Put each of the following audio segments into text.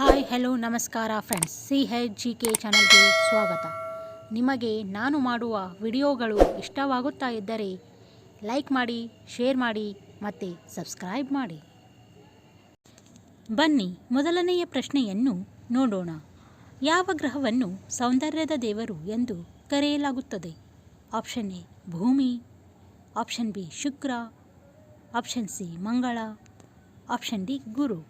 Hi hello ನಮಸ್ಕಾರ friends C H G K ಚಾನಲ್ಗೆ ಸ್ವಾಗತ. ನಿಮಗೆ ನಾನು ಮಾಡುವ ವಿಡಿಯೋಗಳು ಇಷ್ಟವಾಗುತ್ತಾ ಇದ್ದರೆ ಲೈಕ್ ಮಾಡಿ ಶೇರ್ ಮಾಡಿ ಮತ್ತು ಸಬ್ಸ್ಕ್ರೈಬ್ ಮಾಡಿ. ಬನ್ನಿ, ಮೊದಲನೆಯ ಪ್ರಶ್ನೆಯನ್ನು ನೋಡೋಣ. ಯಾವ ಗ್ರಹವನ್ನು ಸೌಂದರ್ಯದ ದೇವರು ಎಂದು ಕರೆಯಲಾಗುತ್ತದೆ? ಆಪ್ಷನ್ ಎ, ಭೂಮಿ ಆಪ್ಷನ್ ಬಿ, ಶುಕ್ರ ಆಪ್ಷನ್ ಸಿ, ಮಂಗಳ ಆಪ್ಷನ್ ಡಿ, ಗುರು.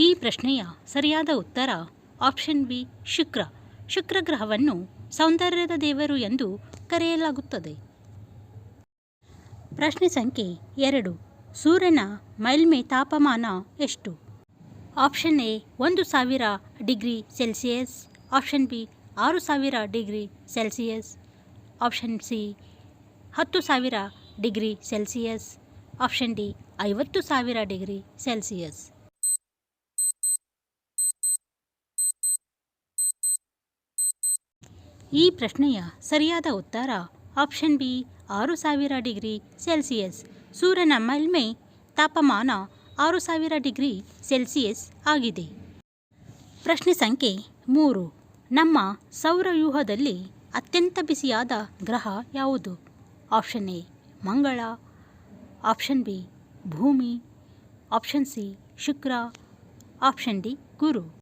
ಈ ಪ್ರಶ್ನೆಯ ಸರಿಯಾದ ಉತ್ತರ ಆಪ್ಷನ್ ಬಿ, ಶುಕ್ರ. ಶುಕ್ರ ಗ್ರಹವನ್ನು ಸೌಂದರ್ಯದ ದೇವರು ಎಂದು ಕರೆಯಲಾಗುತ್ತದೆ. ಪ್ರಶ್ನೆ ಸಂಖ್ಯೆ ಎರಡು. ಸೂರ್ಯನ ಮೈಲ್ಮೆ ತಾಪಮಾನ ಎಷ್ಟು? ಆಪ್ಷನ್ ಎ, ಒಂದು ಸಾವಿರ ಡಿಗ್ರಿ ಸೆಲ್ಸಿಯಸ್. ಆಪ್ಷನ್ ಬಿ, ಆರು ಸಾವಿರ ಡಿಗ್ರಿ ಸೆಲ್ಸಿಯಸ್. ಆಪ್ಷನ್ ಸಿ, ಹತ್ತು ಸಾವಿರ ಡಿಗ್ರಿ ಸೆಲ್ಸಿಯಸ್. ಆಪ್ಷನ್ ಡಿ, ಐವತ್ತು ಸಾವಿರ ಡಿಗ್ರಿ ಸೆಲ್ಸಿಯಸ್. ಈ ಪ್ರಶ್ನೆಯ ಸರಿಯಾದ ಉತ್ತರ ಆಪ್ಷನ್ ಬಿ, ಆರು ಸಾವಿರ ಡಿಗ್ರಿ ಸೆಲ್ಸಿಯಸ್. ಸೂರ್ಯನ ಮೇಲ್ಮೈ ತಾಪಮಾನ ಆರು ಸಾವಿರ ಡಿಗ್ರಿ ಸೆಲ್ಸಿಯಸ್ ಆಗಿದೆ. ಪ್ರಶ್ನೆ ಸಂಖ್ಯೆ ಮೂರು. ನಮ್ಮ ಸೌರವ್ಯೂಹದಲ್ಲಿ ಅತ್ಯಂತ ಬಿಸಿಯಾದ ಗ್ರಹ ಯಾವುದು? ಆಪ್ಷನ್ ಎ, ಮಂಗಳ. ಆಪ್ಷನ್ ಬಿ, ಭೂಮಿ. ಆಪ್ಷನ್ ಸಿ, ಶುಕ್ರ. ಆಪ್ಷನ್ ಡಿ, ಗುರು.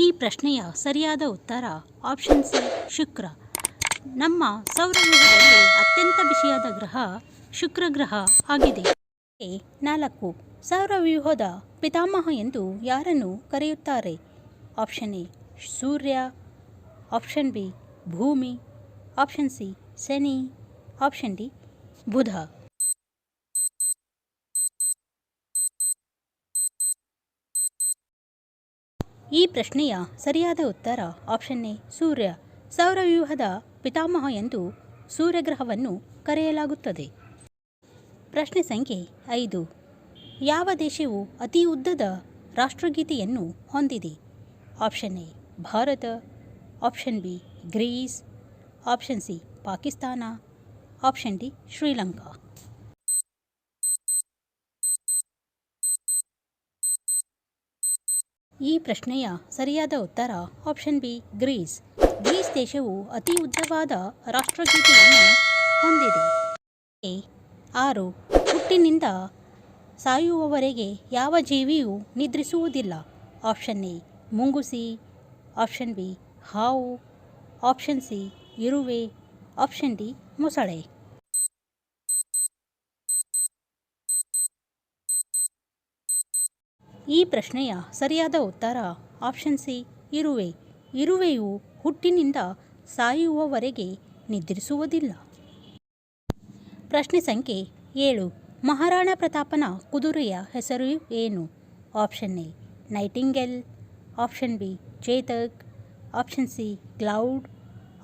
ಈ ಪ್ರಶ್ನೆಯ ಸರಿಯಾದ ಉತ್ತರ ಆಪ್ಷನ್ ಸಿ ಶುಕ್ರ. ನಮ್ಮ ಸೌರವ್ಯೂಹದಲ್ಲಿ ಅತ್ಯಂತ ಬಿಸಿಯಾದ ಗ್ರಹ ಶುಕ್ರ ಗ್ರಹ ಆಗಿದೆ. ನಾಲ್ಕು. ಸೌರವ್ಯೂಹದ ಪಿತಾಮಹ ಎಂದು ಯಾರನ್ನು ಕರೆಯುತ್ತಾರೆ? ಆಪ್ಷನ್ ಎ ಸೂರ್ಯ. ಆಪ್ಷನ್ ಬಿ ಭೂಮಿ. ಆಪ್ಷನ್ ಸಿ ಶನಿ. ಆಪ್ಷನ್ ಡಿ ಬುಧ. ಈ ಪ್ರಶ್ನೆಯ ಸರಿಯಾದ ಉತ್ತರ ಆಪ್ಷನ್ ಎ ಸೂರ್ಯ. ಸೌರವ್ಯೂಹದ ಪಿತಾಮಹ ಎಂದು ಸೂರ್ಯಗ್ರಹವನ್ನು ಕರೆಯಲಾಗುತ್ತದೆ. ಪ್ರಶ್ನೆ ಸಂಖ್ಯೆ ಐದು. ಯಾವ ದೇಶವು ಅತಿ ಉದ್ದದ ರಾಷ್ಟ್ರಗೀತೆಯನ್ನು ಹೊಂದಿದೆ? Option A Bharat. Option B Greece. Option C Pakistan. Option D Sri Lanka. ಈ ಪ್ರಶ್ನೆಯ ಸರಿಯಾದ ಉತ್ತರ ಆಪ್ಷನ್ ಬಿ, ಗ್ರೀಸ್. ಗ್ರೀಸ್ ದೇಶವು ಅತಿ ಉದ್ದವಾದ ರಾಷ್ಟ್ರಗೀತೆಯನ್ನು ಹೊಂದಿದೆ. ಆರು. ಹುಟ್ಟಿನಿಂದ ಸಾಯುವವರೆಗೆ ಯಾವ ಜೀವಿಯೂ ನಿದ್ರಿಸುವುದಿಲ್ಲ. ಆಪ್ಷನ್ ಎ ಮುಂಗುಸಿ ಆಪ್ಷನ್ ಬಿ, ಹಾವು. ಆಪ್ಷನ್ ಸಿ, ಇರುವೆ. ಆಪ್ಷನ್ ಡಿ, ಮೊಸಳೆ. ಈ ಪ್ರಶ್ನೆಯ ಸರಿಯಾದ ಉತ್ತರ ಆಪ್ಷನ್ ಸಿ ಇರುವೆ. ಇರುವೆಯು ಹುಟ್ಟಿನಿಂದ ಸಾಯುವವರೆಗೆ ನಿದ್ರಿಸುವುದಿಲ್ಲ. ಪ್ರಶ್ನೆ ಸಂಖ್ಯೆ ಏಳು. ಮಹಾರಾಣ ಪ್ರತಾಪನ ಕುದುರೆಯ ಹೆಸರು ಏನು? Option A nightingale option B Chetak option C cloud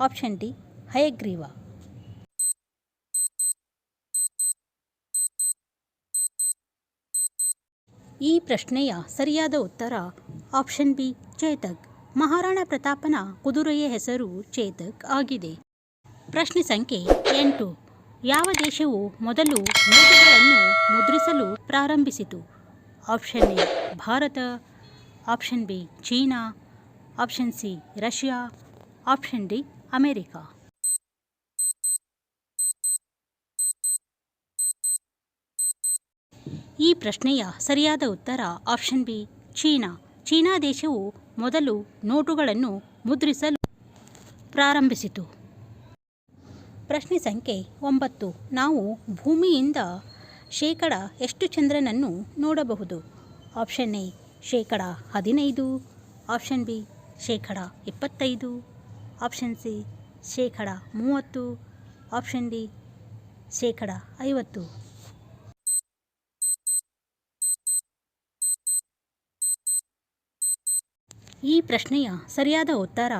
option D Hayagriva. ಈ ಪ್ರಶ್ನೆಯ ಸರಿಯಾದ ಉತ್ತರ ಆಪ್ಷನ್ ಬಿ, ಚೇತಕ್. ಮಹಾರಾಣ ಪ್ರತಾಪನ ಕುದುರೆಯ ಹೆಸರು ಚೇತಕ್ ಆಗಿದೆ. ಪ್ರಶ್ನೆ ಸಂಖ್ಯೆ ಎಂಟು. ಯಾವ ದೇಶವು ಮೊದಲು ನೋಟುಗಳನ್ನು ಮುದ್ರಿಸಲು ಪ್ರಾರಂಭಿಸಿತು? Option A, Bharat. Option B, China. Option C, Russia. Option D, America. ಈ ಪ್ರಶ್ನೆಯ ಸರಿಯಾದ ಉತ್ತರ ಆಪ್ಷನ್ ಬಿ, ಚೀನಾ. ಚೀನಾ ದೇಶವು ಮೊದಲು ನೋಟುಗಳನ್ನು ಮುದ್ರಿಸಲು ಪ್ರಾರಂಭಿಸಿತು. ಪ್ರಶ್ನೆ ಸಂಖ್ಯೆ ಒಂಬತ್ತು. ನಾವು ಭೂಮಿಯಿಂದ ಶೇಕಡ ಎಷ್ಟು ಚಂದ್ರನನ್ನು ನೋಡಬಹುದು? ಆಪ್ಷನ್ ಎ, ಶೇಕಡ ಹದಿನೈದು. ಆಪ್ಷನ್ ಬಿ, ಶೇಕಡ ಇಪ್ಪತ್ತೈದು. ಆಪ್ಷನ್ ಸಿ, ಶೇಕಡ ಮೂವತ್ತು. ಆಪ್ಷನ್ ಡಿ, ಶೇಕಡ ಐವತ್ತು. ಈ ಪ್ರಶ್ನೆಯ ಸರಿಯಾದ ಉತ್ತರ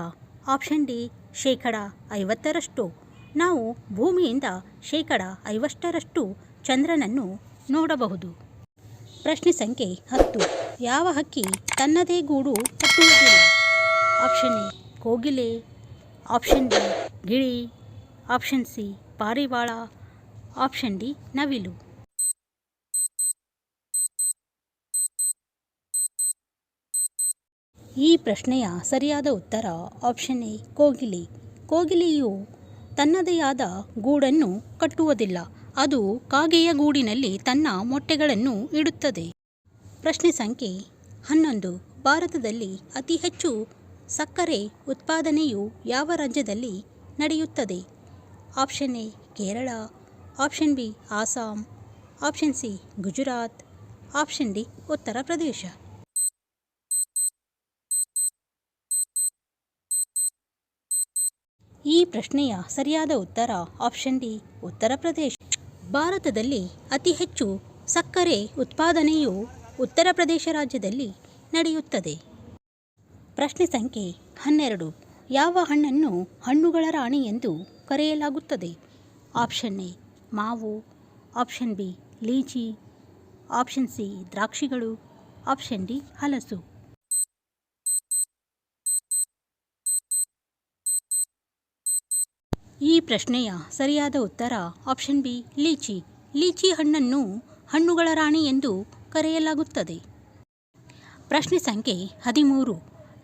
ಆಪ್ಷನ್ ಡಿ ಶೇಕಡ ಐವತ್ತರಷ್ಟು. ನಾವು ಭೂಮಿಯಿಂದ ಶೇಕಡ ಐವತ್ತರಷ್ಟು ಚಂದ್ರನನ್ನು ನೋಡಬಹುದು. ಪ್ರಶ್ನೆ ಸಂಖ್ಯೆ ಹತ್ತು. ಯಾವ ಹಕ್ಕಿ ತನ್ನದೇ ಗೂಡು ಕಟ್ಟುವುದಿಲ್ಲ? ಆಪ್ಷನ್ ಎ ಕೋಗಿಲೆ. ಆಪ್ಷನ್ ಬಿ ಗಿಳಿ. ಆಪ್ಷನ್ ಸಿ ಪಾರಿವಾಳ. ಆಪ್ಷನ್ ಡಿ ನವಿಲು. ಈ ಪ್ರಶ್ನೆಯ ಸರಿಯಾದ ಉತ್ತರ ಆಪ್ಷನ್ ಎ, ಕೋಗಿಲಿ. ಕೋಗಿಲೆಯು ತನ್ನದೇ ಆದ ಗೂಡನ್ನು ಕಟ್ಟುವುದಿಲ್ಲ. ಅದು ಕಾಗೆಯ ಗೂಡಿನಲ್ಲಿ ತನ್ನ ಮೊಟ್ಟೆಗಳನ್ನು ಇಡುತ್ತದೆ. ಪ್ರಶ್ನೆ ಸಂಖ್ಯೆ ಹನ್ನೊಂದು. ಭಾರತದಲ್ಲಿ ಅತಿ ಹೆಚ್ಚು ಸಕ್ಕರೆ ಉತ್ಪಾದನೆಯು ಯಾವ ರಾಜ್ಯದಲ್ಲಿ ನಡೆಯುತ್ತದೆ? Option A, Kerala. Option B, Assam. Option C, Gujarat. Option D, Uttar Pradesh. ಈ ಪ್ರಶ್ನೆಯ ಸರಿಯಾದ ಉತ್ತರ ಆಪ್ಷನ್ ಡಿ, ಉತ್ತರ ಪ್ರದೇಶ. ಭಾರತದಲ್ಲಿ ಅತಿ ಹೆಚ್ಚು ಸಕ್ಕರೆ ಉತ್ಪಾದನೆಯು ಉತ್ತರ ಪ್ರದೇಶ ರಾಜ್ಯದಲ್ಲಿ ನಡೆಯುತ್ತದೆ. ಪ್ರಶ್ನೆ ಸಂಖ್ಯೆ ಹನ್ನೆರಡು. ಯಾವ ಹಣ್ಣನ್ನು ಹಣ್ಣುಗಳ ರಾಣಿ ಎಂದು ಕರೆಯಲಾಗುತ್ತದೆ? ಆಪ್ಷನ್ ಎ, ಮಾವು. Option B, litchi. Option C, ದ್ರಾಕ್ಷಿಗಳು. Option D, ಹಲಸು. ಈ ಪ್ರಶ್ನೆಯ ಸರಿಯಾದ ಉತ್ತರ ಆಪ್ಷನ್ ಬಿ, ಲೀಚಿ. ಲೀಚಿ ಹಣ್ಣನ್ನು ಹಣ್ಣುಗಳ ರಾಣಿ ಎಂದು ಕರೆಯಲಾಗುತ್ತದೆ. ಪ್ರಶ್ನೆ ಸಂಖ್ಯೆ ಹದಿಮೂರು.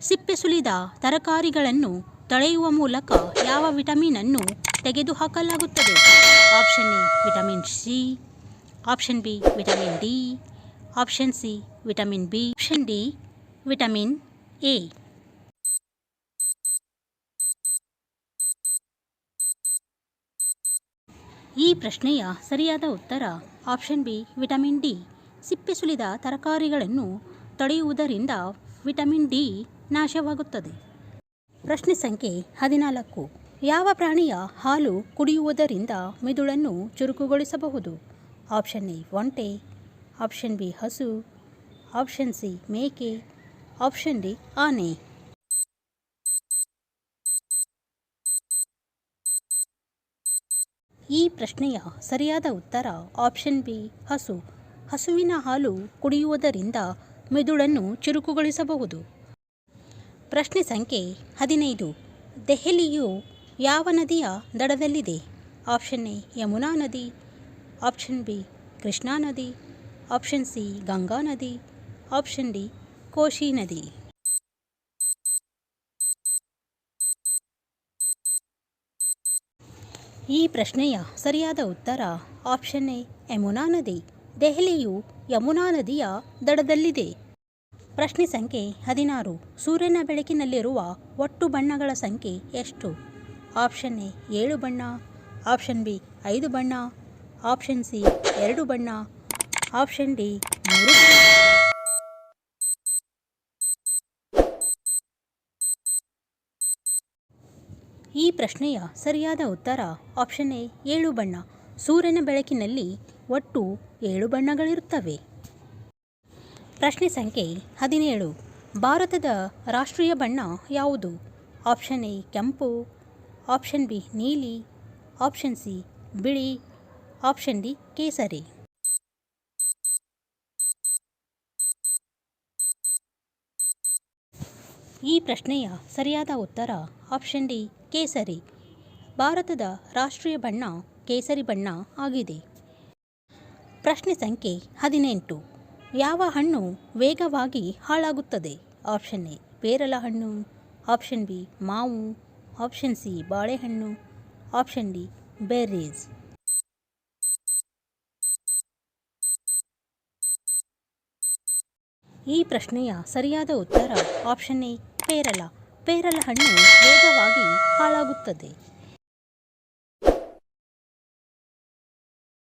ಸಿಪ್ಪೆ ಸುಲಿದ ತರಕಾರಿಗಳನ್ನು ತಳೆಯುವ ಮೂಲಕ ಯಾವ ವಿಟಮಿನ್ ಅನ್ನು ತೆಗೆದುಹಾಕಲಾಗುತ್ತದೆ? Option A, vitamin C. Option B, vitamin D. Option C, vitamin B. Option D, vitamin A. ಈ ಪ್ರಶ್ನೆಯ ಸರಿಯಾದ ಉತ್ತರ ಆಪ್ಷನ್ ಬಿ, ವಿಟಮಿನ್ ಡಿ. ಸಿಪ್ಪೆ ಸುಲಿದ ತರಕಾರಿಗಳನ್ನು ತಡೆಯುವುದರಿಂದ ವಿಟಮಿನ್ ಡಿ ನಾಶವಾಗುತ್ತದೆ. ಪ್ರಶ್ನೆ ಸಂಖ್ಯೆ ಹದಿನಾಲ್ಕು. ಯಾವ ಪ್ರಾಣಿಯ ಹಾಲು ಕುಡಿಯುವುದರಿಂದ ಮಿದುಳನ್ನು ಚುರುಕುಗೊಳಿಸಬಹುದು? ಆಪ್ಷನ್ ಎ, ಒಂಟೆ. ಆಪ್ಷನ್ ಬಿ, ಹಸು. ಆಪ್ಷನ್ ಸಿ, ಮೇಕೆ. ಆಪ್ಷನ್ ಡಿ, ಆನೆ. ಈ ಪ್ರಶ್ನೆಯ ಸರಿಯಾದ ಉತ್ತರ ಆಪ್ಷನ್ ಬಿ ಹಸು. ಹಸುವಿನ ಹಾಲು ಕುಡಿಯುವುದರಿಂದ ಮೆದುಳನ್ನು ಚುರುಕುಗೊಳಿಸಬಹುದು. ಪ್ರಶ್ನೆ ಸಂಖ್ಯೆ ಹದಿನೈದು. ದೆಹಲಿಯು ಯಾವ ನದಿಯ ದಡದಲ್ಲಿದೆ? ಆಪ್ಷನ್ ಎ ಯಮುನಾ ನದಿ. ಆಪ್ಷನ್ ಬಿ ಕೃಷ್ಣಾ ನದಿ. ಆಪ್ಷನ್ ಸಿ ಗಂಗಾ ನದಿ. ಆಪ್ಷನ್ ಡಿ ಕೋಶಿ ನದಿ. ಈ ಪ್ರಶ್ನೆಯ ಸರಿಯಾದ ಉತ್ತರ ಆಪ್ಷನ್ ಎ, ಯಮುನಾ ನದಿ. ದೆಹಲಿಯು ಯಮುನಾ ನದಿಯ ದಡದಲ್ಲಿದೆ. ಪ್ರಶ್ನೆ ಸಂಖ್ಯೆ ಹದಿನಾರು. ಸೂರ್ಯನ ಬೆಳಕಿನಲ್ಲಿರುವ ಒಟ್ಟು ಬಣ್ಣಗಳ ಸಂಖ್ಯೆ ಎಷ್ಟು? ಆಪ್ಷನ್ ಎ, ಏಳು ಬಣ್ಣ. ಆಪ್ಷನ್ ಬಿ, ಐದು ಬಣ್ಣ. ಆಪ್ಷನ್ ಸಿ, ಎರಡು ಬಣ್ಣ. ಆಪ್ಷನ್ ಡಿ, ಮೂರು ಈ ಪ್ರಶ್ನೆಯ ಸರಿಯಾದ ಉತ್ತರ ಆಪ್ಷನ್ ಎ ಏಳು ಬಣ್ಣ. ಸೂರ್ಯನ ಬೆಳಕಿನಲ್ಲಿ ಒಟ್ಟು ಏಳು ಬಣ್ಣಗಳಿರುತ್ತವೆ. ಪ್ರಶ್ನೆ ಸಂಖ್ಯೆ ಹದಿನೇಳು. ಭಾರತದ ರಾಷ್ಟ್ರೀಯ ಬಣ್ಣ ಯಾವುದು? ಆಪ್ಷನ್ ಎ ಕೆಂಪು ಆಪ್ಷನ್ ಬಿ ನೀಲಿ ಆಪ್ಷನ್ ಸಿ ಬಿಳಿ ಆಪ್ಷನ್ ಡಿ ಕೇಸರಿ. ಈ ಪ್ರಶ್ನೆಯ ಸರಿಯಾದ ಉತ್ತರ ಆಪ್ಷನ್ ಡಿ, ಕೇಸರಿ. ಭಾರತದ ರಾಷ್ಟ್ರೀಯ ಬಣ್ಣ ಕೇಸರಿ ಬಣ್ಣ ಆಗಿದೆ. ಪ್ರಶ್ನೆ ಸಂಖ್ಯೆ ಹದಿನೆಂಟು. ಯಾವ ಹಣ್ಣು ವೇಗವಾಗಿ ಹಾಳಾಗುತ್ತದೆ? ಆಪ್ಷನ್ ಎ ಪೇರಲ ಹಣ್ಣು. ಆಪ್ಷನ್ ಬಿ, ಮಾವು. ಆಪ್ಷನ್ ಸಿ, ಬಾಳೆಹಣ್ಣು. Option D, berries. ಈ ಪ್ರಶ್ನೆಯ ಸರಿಯಾದ ಉತ್ತರ ಆಪ್ಷನ್ ಎ ಪೇರಲ. ಪೇರಲ ಹಣ್ಣು ವೇಗವಾಗಿ ಹಾಳಾಗುತ್ತದೆ.